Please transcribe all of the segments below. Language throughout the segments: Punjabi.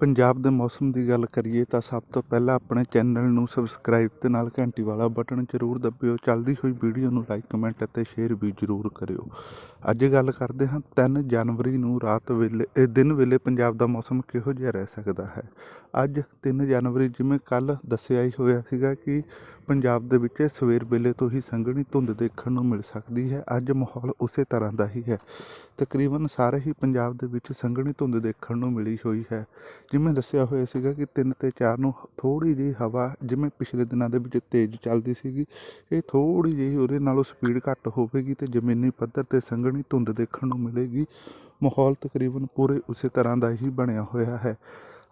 ਪੰਜਾਬ ਦੇ ਮੌਸਮ ਦੀ ਗੱਲ ਕਰੀਏ ਤਾਂ ਸਭ ਤੋਂ ਪਹਿਲਾਂ ਆਪਣੇ ਚੈਨਲ ਨੂੰ ਸਬਸਕ੍ਰਾਈਬ ਤੇ ਨਾਲ ਘੰਟੀ ਵਾਲਾ ਬਟਨ ਜ਼ਰੂਰ ਦੱਬਿਓ। ਚੱਲਦੀ ਹੋਈ ਵੀਡੀਓ ਨੂੰ ਲਾਈਕ ਕਮੈਂਟ ਅਤੇ ਸ਼ੇਅਰ ਵੀ ਜ਼ਰੂਰ ਕਰਿਓ। ਅੱਜ ਗੱਲ ਕਰਦੇ ਹਾਂ 3 ਜਨਵਰੀ ਨੂੰ ਰਾਤ ਵੇਲੇ ਇਹ ਦਿਨ ਵੇਲੇ ਪੰਜਾਬ ਦਾ ਮੌਸਮ ਕਿਹੋ ਜਿਹਾ ਰਹਿ ਸਕਦਾ ਹੈ? ਅੱਜ 3 ਜਨਵਰੀ ਜਿਵੇਂ ਕੱਲ ਦੱਸਿਆ ਹੀ ਹੋਇਆ ਸੀਗਾ ਕਿ ਪੰਜਾਬ ਦੇ ਵਿੱਚ ਸਵੇਰ ਵੇਲੇ ਤੋਂ ਹੀ ਸੰਘਣੀ ਧੁੰਦ ਦੇਖਣ ਨੂੰ ਮਿਲ ਸਕਦੀ ਹੈ। ਅੱਜ ਮਾਹੌਲ ਉਸੇ ਤਰ੍ਹਾਂ ਦਾ ਹੀ ਹੈ। ਤਕਰੀਬਨ ਸਾਰੇ ਹੀ ਪੰਜਾਬ ਦੇ ਵਿੱਚ ਸੰਘਣੀ ਧੁੰਦ ਦੇਖਣ ਨੂੰ ਮਿਲੀ ਹੋਈ ਹੈ। ਜਿਵੇਂ ਦੱਸਿਆ ਹੋਇਆ ਸੀਗਾ ਕਿ 3 ਤੇ 4 ਨੂੰ ਥੋੜੀ ਜਿਹੀ ਹਵਾ, ਜਿਵੇਂ ਪਿਛਲੇ ਦਿਨਾਂ ਦੇ ਵਿੱਚ ਤੇਜ਼ ਚੱਲਦੀ ਸੀਗੀ, ਇਹ ਥੋੜੀ ਜਿਹੀ ਉਹਦੇ ਨਾਲੋਂ ਸਪੀਡ ਘੱਟ ਹੋਵੇਗੀ ਤੇ ਜ਼ਮੀਨੀ ਪੱਧਰ ਤੇ ਸੰਘਣੀ ਧੁੰਦ ਦੇਖਣ ਨੂੰ ਮਿਲੇਗੀ। ਮਾਹੌਲ ਤਕਰੀਬਨ ਪੂਰੇ ਉਸੇ ਤਰ੍ਹਾਂ ਦਾ ਹੀ ਬਣਿਆ ਹੋਇਆ ਹੈ।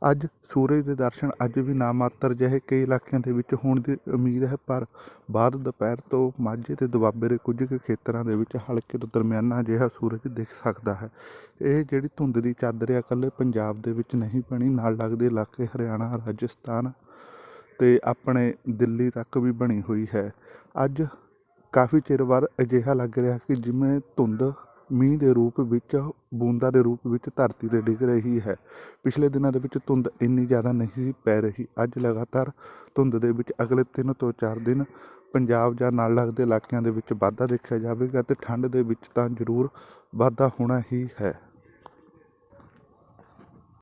ਅੱਜ ਸੂਰਜ ਦੇ ਦਰਸ਼ਨ ਅੱਜ ਵੀ ਨਾ ਮਾਤਰ ਜਿਹੇ ਕਈ ਇਲਾਕਿਆਂ ਦੇ ਵਿੱਚ ਹੋਣ ਦੀ ਉਮੀਦ ਹੈ, ਪਰ ਬਾਅਦ ਦੁਪਹਿਰ ਤੋਂ ਮਾਝੇ ਤੇ ਦੁਆਬੇ ਦੇ ਕੁਝ ਕੁ ਖੇਤਰਾਂ ਦੇ ਵਿੱਚ ਹਲਕੇ ਤੋਂ ਦਰਮਿਆਨਾ ਜਿਹਾ ਸੂਰਜ ਦਿਖ ਸਕਦਾ ਹੈ। ਇਹ ਜਿਹੜੀ ਧੁੰਦ ਦੀ ਚਾਦਰ ਆ, ਇਕੱਲੇ ਪੰਜਾਬ ਦੇ ਵਿੱਚ ਨਹੀਂ ਬਣੀ ਨਾਲ ਲੱਗਦੇ ਇਲਾਕੇ ਹਰਿਆਣਾ, ਰਾਜਸਥਾਨ ਤੇ ਆਪਣੇ ਦਿੱਲੀ ਤੱਕ ਵੀ ਬਣੀ ਹੋਈ ਹੈ। ਅੱਜ ਕਾਫੀ ਚਿਰ ਬਾਅਦ ਅਜਿਹਾ ਲੱਗ ਰਿਹਾ ਕਿ ਜਿਵੇਂ ਧੁੰਦ ਮੀਂਹ ਦੇ ਰੂਪ ਵਿੱਚ, ਬੂੰਦਾਂ ਦੇ ਰੂਪ ਵਿੱਚ ਧਰਤੀ ਤੇ ਡਿੱਗ ਰਹੀ ਹੈ। ਪਿਛਲੇ ਦਿਨਾਂ ਦੇ ਵਿੱਚ ਧੁੰਦ ਇੰਨੀ ਜ਼ਿਆਦਾ ਨਹੀਂ ਸੀ ਪੈ ਰਹੀ। ਅੱਜ ਲਗਾਤਾਰ ਧੁੰਦ ਦੇ ਵਿੱਚ ਅਗਲੇ ਤਿੰਨ ਤੋਂ ਚਾਰ ਦਿਨ ਪੰਜਾਬ ਜਾਂ ਨਾਲ ਲੱਗਦੇ ਇਲਾਕਿਆਂ ਦੇ ਵਿੱਚ ਵਾਧਾ ਦੇਖਿਆ ਜਾਵੇਗਾ ਅਤੇ ਠੰਡ ਦੇ ਵਿੱਚ ਤਾਂ ਜ਼ਰੂਰ ਵਾਧਾ ਹੋਣਾ ਹੀ ਹੈ।